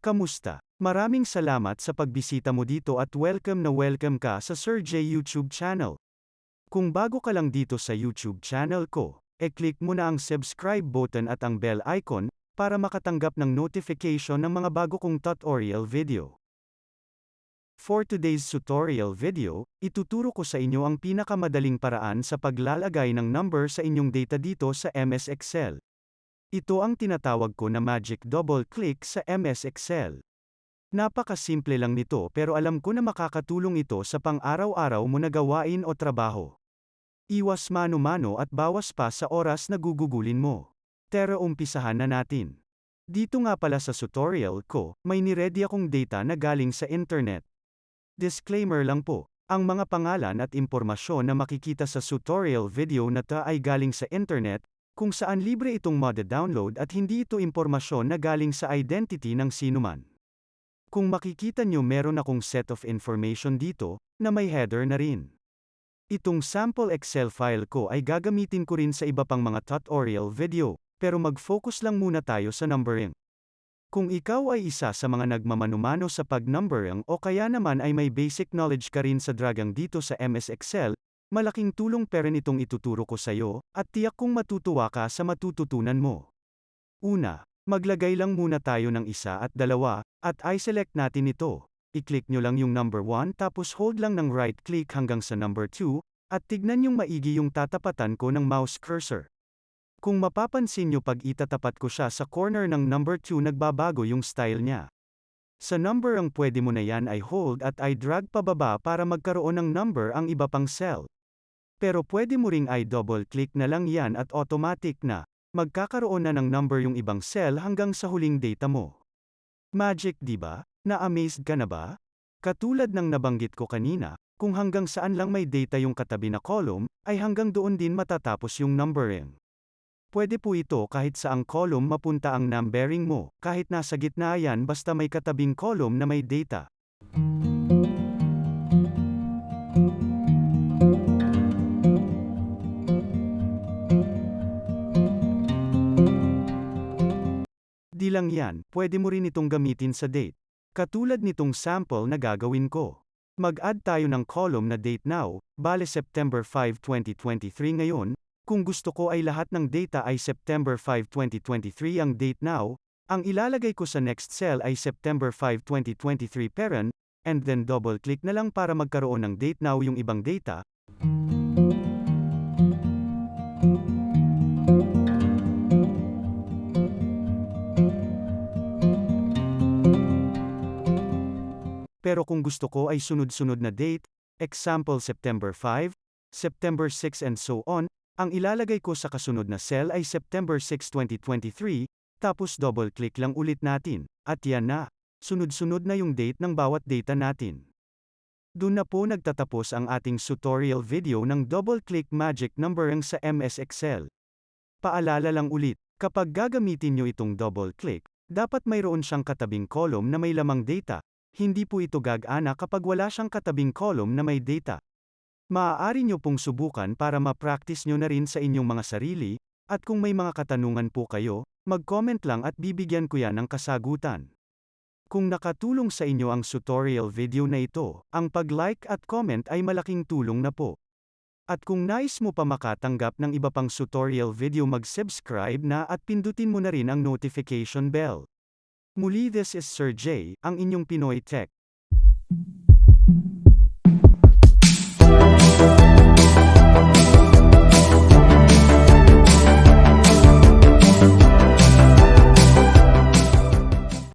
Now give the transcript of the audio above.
Kamusta? Maraming salamat sa pagbisita mo dito at welcome na welcome ka sa Sir J YouTube channel. Kung bago ka lang dito sa YouTube channel ko, e-click mo na ang subscribe button at ang bell icon, para makatanggap ng notification ng mga bago kong tutorial video. For today's tutorial video, ituturo ko sa inyo ang pinakamadaling paraan sa paglalagay ng number sa inyong data dito sa MS Excel. Ito ang tinatawag ko na magic double click sa MS Excel. Napakasimple lang nito pero alam ko na makakatulong ito sa pang-araw-araw mo na gawain o trabaho. Iwas mano-mano at bawas pa sa oras na gugugulin mo. Tara umpisahan na natin. Dito nga pala sa tutorial ko, may niredy akong data na galing sa internet. Disclaimer lang po, ang mga pangalan at impormasyon na makikita sa tutorial video na ta ay galing sa internet, kung saan libre itong mada-download at hindi ito impormasyon na galing sa identity ng sinuman. Kung makikita nyo meron akong set of information dito, na may header na rin. Itong sample Excel file ko ay gagamitin ko rin sa iba pang mga tutorial video, pero mag-focus lang muna tayo sa numbering. Kung ikaw ay isa sa mga nagmamanumano sa pag-numbering o kaya naman ay may basic knowledge ka rin sa dragang dito sa MS Excel, malaking tulong pa rin itong ituturo ko sa iyo, at tiyak kong matutuwa ka sa matututunan mo. Una, maglagay lang muna tayo ng isa at dalawa, at i-select natin ito. I-click nyo lang yung number 1 tapos hold lang ng right click hanggang sa number 2, at tignan yung maigi yung tatapatan ko ng mouse cursor. Kung mapapansin nyo pag itatapat ko siya sa corner ng number 2 nagbabago yung style niya. Sa number ang pwede mo na yan ay hold at ay drag pababa para magkaroon ng number ang iba pang cell. Pero pwede mo ring ay double click na lang yan at automatic na, magkakaroon na ng number yung ibang cell hanggang sa huling data mo. Magic di ba? Na-amazed ka na ba? Katulad ng nabanggit ko kanina, kung hanggang saan lang may data yung katabi na column, ay hanggang doon din matatapos yung numbering. Pwede po ito kahit sa ang column mapunta ang numbering mo, kahit nasa gitna yan basta may katabing column na may data. Di lang yan, pwede mo rin itong gamitin sa date. Katulad nitong sample na gagawin ko. Mag-add tayo ng column na date now, bale September 5, 2023 ngayon, kung gusto ko ay lahat ng data ay September 5, 2023 ang date now, ang ilalagay ko sa next cell ay September 5, 2023 parent, and then double-click na lang para magkaroon ng date now yung ibang data. Pero kung gusto ko ay sunod-sunod na date, example September 5, September 6 and so on, ang ilalagay ko sa kasunod na cell ay September 6, 2023, tapos double-click lang ulit natin, at yan na. Sunod-sunod na yung date ng bawat data natin. Doon na po nagtatapos ang ating tutorial video ng double-click magic numbering sa MS Excel. Paalala lang ulit, kapag gagamitin nyo itong double-click, dapat mayroon siyang katabing column na may lamang data, hindi po ito gagana kapag wala siyang katabing column na may data. Maaari nyo pong subukan para ma-practice nyo na rin sa inyong mga sarili, at kung may mga katanungan po kayo, mag-comment lang at bibigyan ko yan ng kasagutan. Kung nakatulong sa inyo ang tutorial video na ito, ang pag-like at comment ay malaking tulong na po. At kung nais mo pa makatanggap ng iba pang tutorial video mag-subscribe na at pindutin mo na rin ang notification bell. Muli this is Sir J, ang inyong Pinoy Tech.